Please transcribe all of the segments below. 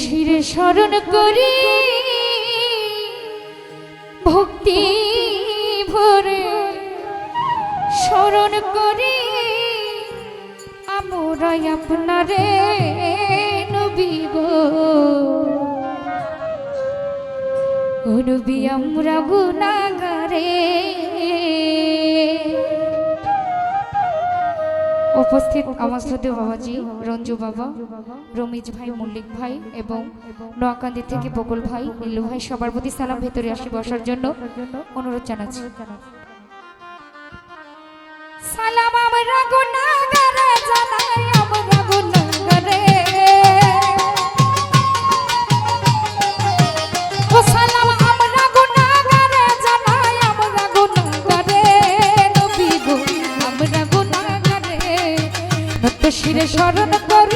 শিরে স্মরণ করি ভক্তি ভরে স্মরণ করি আমরা আপনারে নবী গো। নবী আমরা গুনাগারে উপস্থিত শ্রদ্ধেয় বাবাজি, রঞ্জু বাবা, রমিজ ভাই, মল্লিক ভাই এবং নোয়াকান্দি থেকে বকুল ভাই নীলু ভাই সবার প্রতি সালাম ভেতরে আসি বসার জন্য অনুরোধ জানাচ্ছি। সালাম আমরা নত শিরে স্মরণ করি।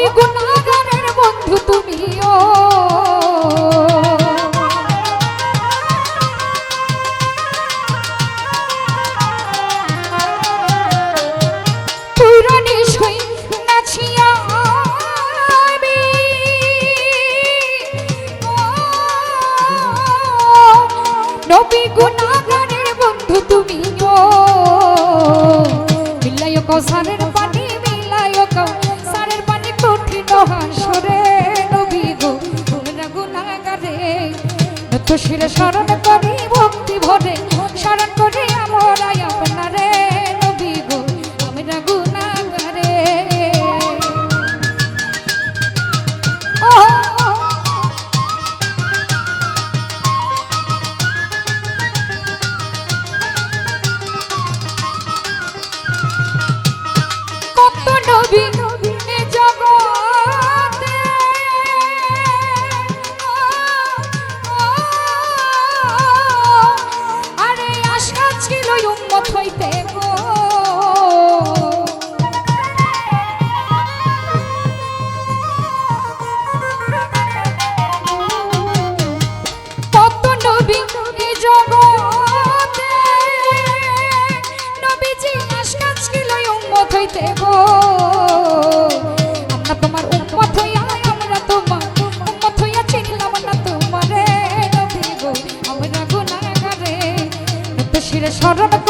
নবী বন্ধু তুমিও। নবী গুনাহগারের বন্ধু তুমি গো মিলাইও কৌসারের শিরে স্মরণ করি ভক্তি ভরে স্মরণ করি আমরা আপনারে। স্মরণ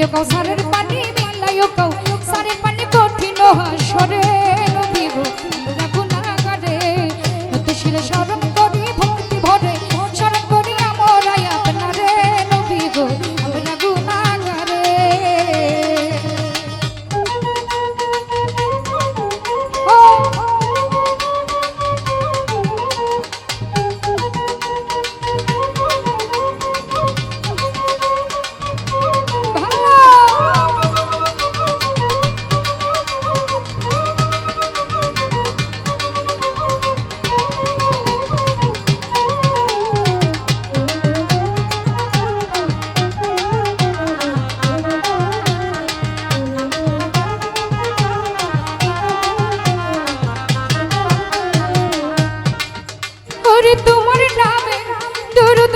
মিলাইও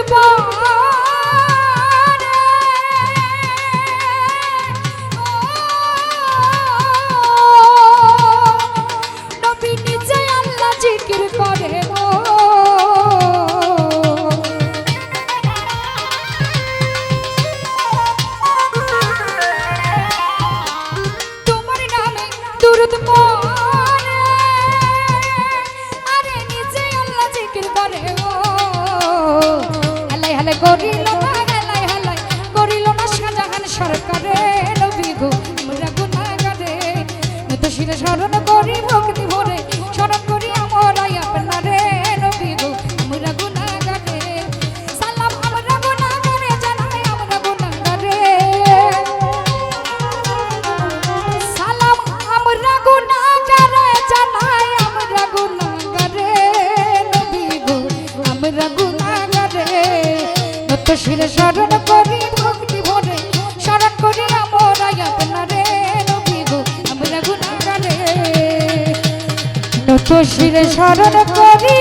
জীবন করিল না হেলাই হেলাই করিল না শাহজাহান সরকারে নবী গো আমরা গুণাগারে তো শিরে স্মরণ করি নত শিরে শরণ করি।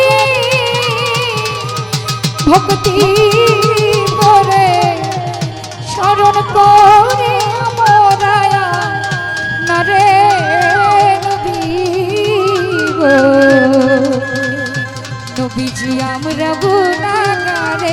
ভক্তি ভরে স্মরণ করে মোরায়া নরে নবীজি আমরা গুনাগার